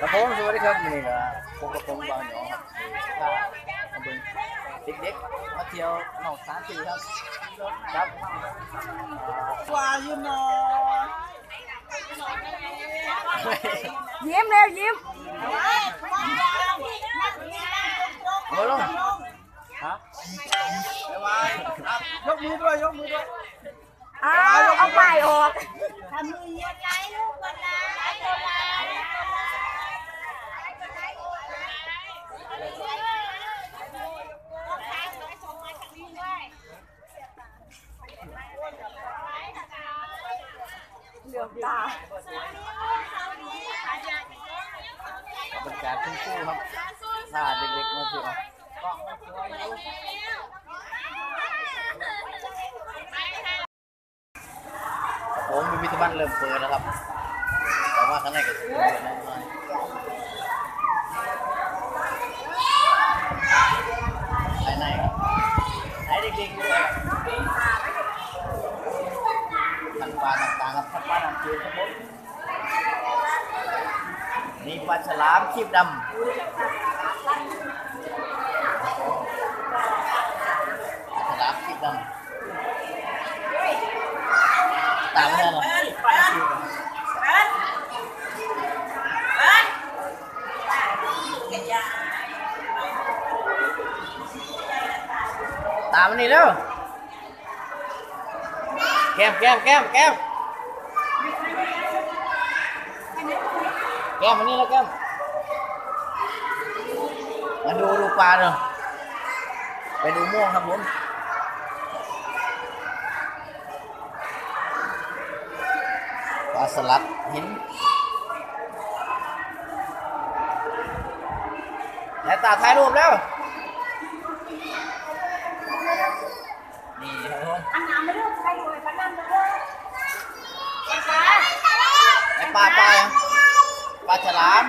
ครับผมสวัสดีครับนี่ก็พบกับผมบางหยองครับถ้ามาเบิ่งเด็กๆมาเที่ยวหนองสามปีครับครับ ว่าอยู่เนาะ ยิ้มเร็วยิ้ม มาลงฮะ ยกมือด้วยยกมือด้วย อ้าวเอาไปออก ทำมือยังไงลูกวันนั้น เหลือมตาบรรยากาศคุ้มๆครับถ้าเด็กๆมาเที่ยวครับผมมีพิธีบัตรเริ่มเปิดแล้วครับแต่ว่าข้างในก็จะเปิดแล้ วหนไหนเด็กๆด้วยพันปลาต่างๆครับปลาน้ำจืดครับผมนี่ปลาฉลามคีบดำฉลามคีบดำตามมาเลยเหรอ ตามมานี่เร็วแก้มแก้มแก้มแก้มแก้มมานี่แล้วแก้มมาดูดูปลาเนาะไปดูม่วงครับผมปลาสลัดหินแล้วตาถ่ายรูปแล้ว papa ya pak jalan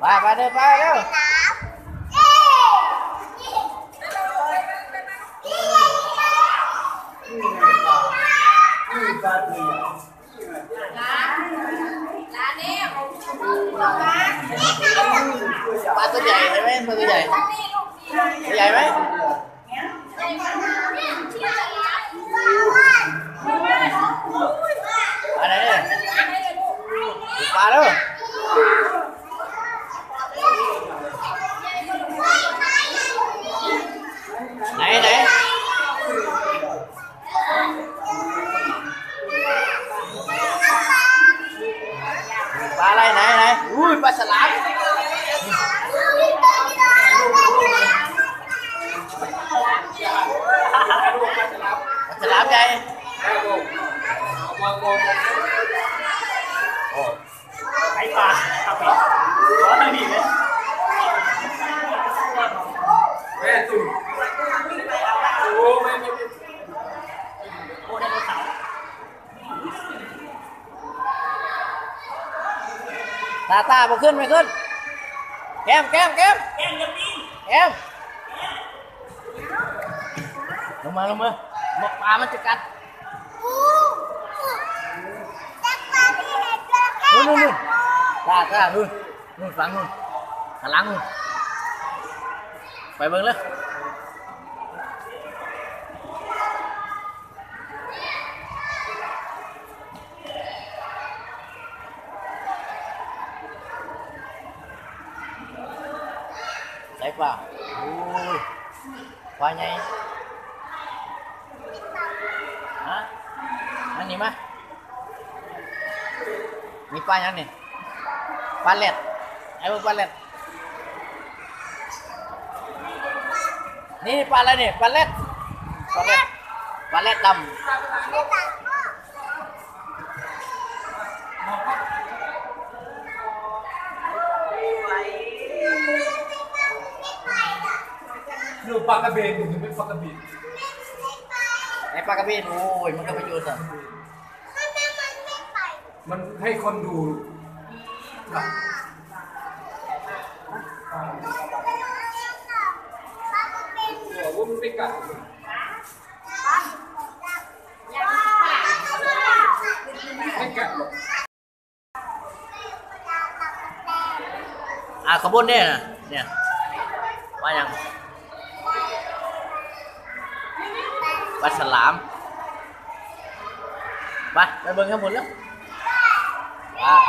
pak pak deh pak deh Ba tôi dày thấy mấy, tôi dày Tôi dày mấy I don't know. ตาตาบ่ขึ้นไม่ขึ้น แก้มแก้มแก้มแก้มอย่าปีนแก้มลงมาลงมาหมกปลามันจะกัดนู่นนู่นนู่นตาตานู่นนู่นฝังนู่นข้างหลังนู่นไปเบิ่งเลย đẹp vào ui qua ini. Hả ini nhìn ini banyak nih. Palet. Ayo palet. Ini palet nih palet. Palet. Palet tam. Palet หนูปากกระเบนหนูเป็นปากกระเบนไอ้ปลากระเบนโอ้ยมันก็ไปอยู่ต่อมันให้คนดูหัววุ้นไม่กักัอกอะขบวนเนี่ยเนี่ยมายัง Ba salam. Ba, ba bưng cái mùi lắm. Ba.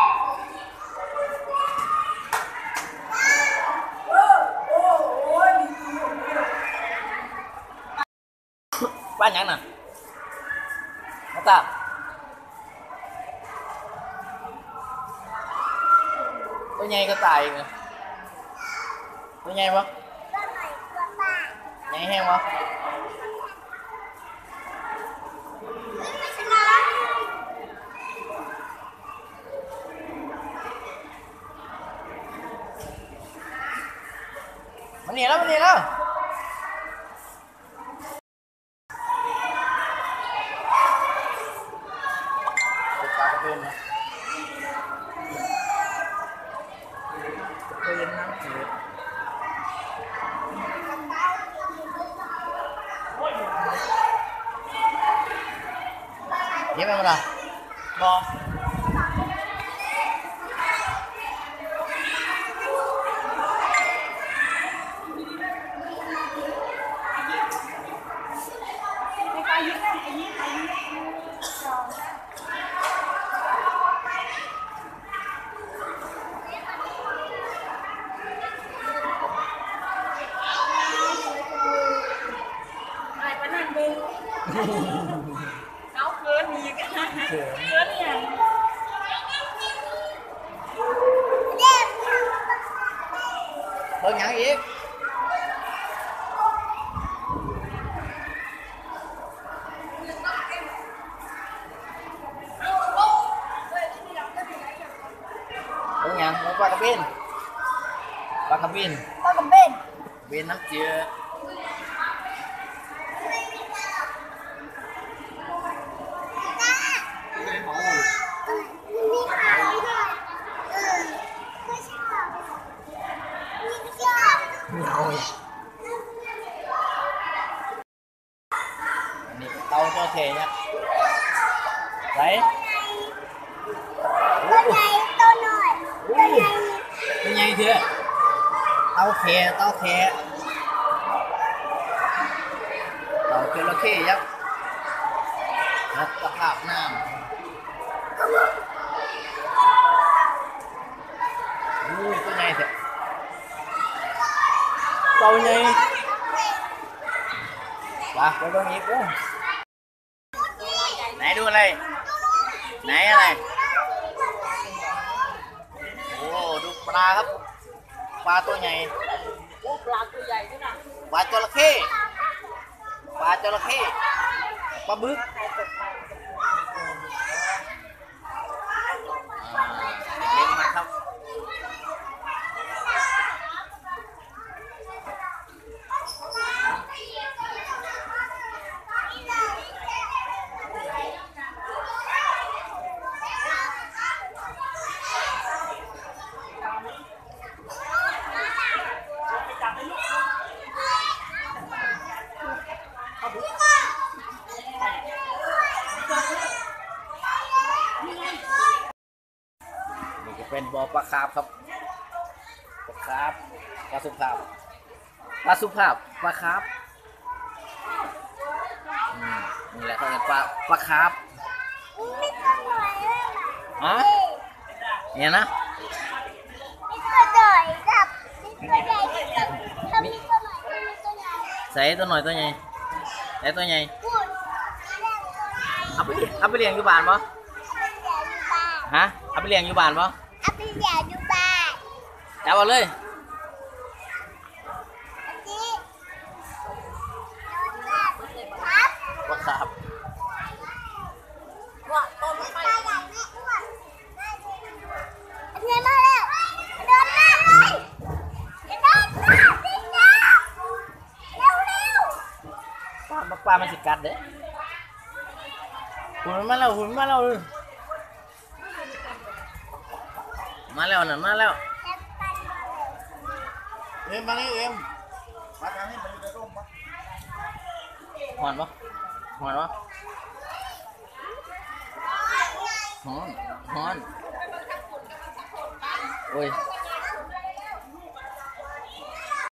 Ba nhãn nè. Nó ta. Tôi nhai cái tài nè. Tôi nhai không? Nhai heo không? มันหนีแล้วมันหนีแล้วปลากระเบนนะกระเบนน้ำจืด เย็บไปหมดละบอ nấu cơm gì cả cơm nhà bơ nhận gì Bagaimana? Bagaimana? Bagaimana? Bagaimana? Bagaimana? Bagaimana? เป็นไงเถอะเตาแคเตาแคเตาจระเข้ยักษ์นักสภาพน้ำอุ้ยตัวใหญ่เถอะเตาใหญ่ปะไปตรงนี้กูไหนดูอะไร ไหนอะไร โอ้ ดูปลาครับ ปลาตัวใหญ่โอ้ปลาตัวใหญ่ด้วยนะปลาจระเข้ปลาจระเข้ปลาบึกอ่าเล็กๆมาครับ นี่จะเป็นบ่ อปลาคาร์ฟครับปลาคาร์ฟปลาสุภาพปลาสุภาพปลาคาร์ฟอืมนี่แหละเขาเรียกปลาปลาคาร์ฟฮะเนี่ยนะใส่ตัวหน่อยตัวใหญ่ใส่ตัวใหญ่เอาไปเอาไปเลี้ยงอยู่บ้านปะฮะเอาไปเลี้ยงอยู่บ้านปะ จับเอาเลยปลาคาร์ฟว่าต้นไม้ปลาปลามันสิกัดเด้หุ่นมันมาแล้วหุ่นมันมาแล้ว มาแล้วน่ะมาแล้วเอ็มมาเลยเอ็มมาทางนี้มันอยู่ในร่มปะหอนปะหอนปะหอนหอนโอ้ย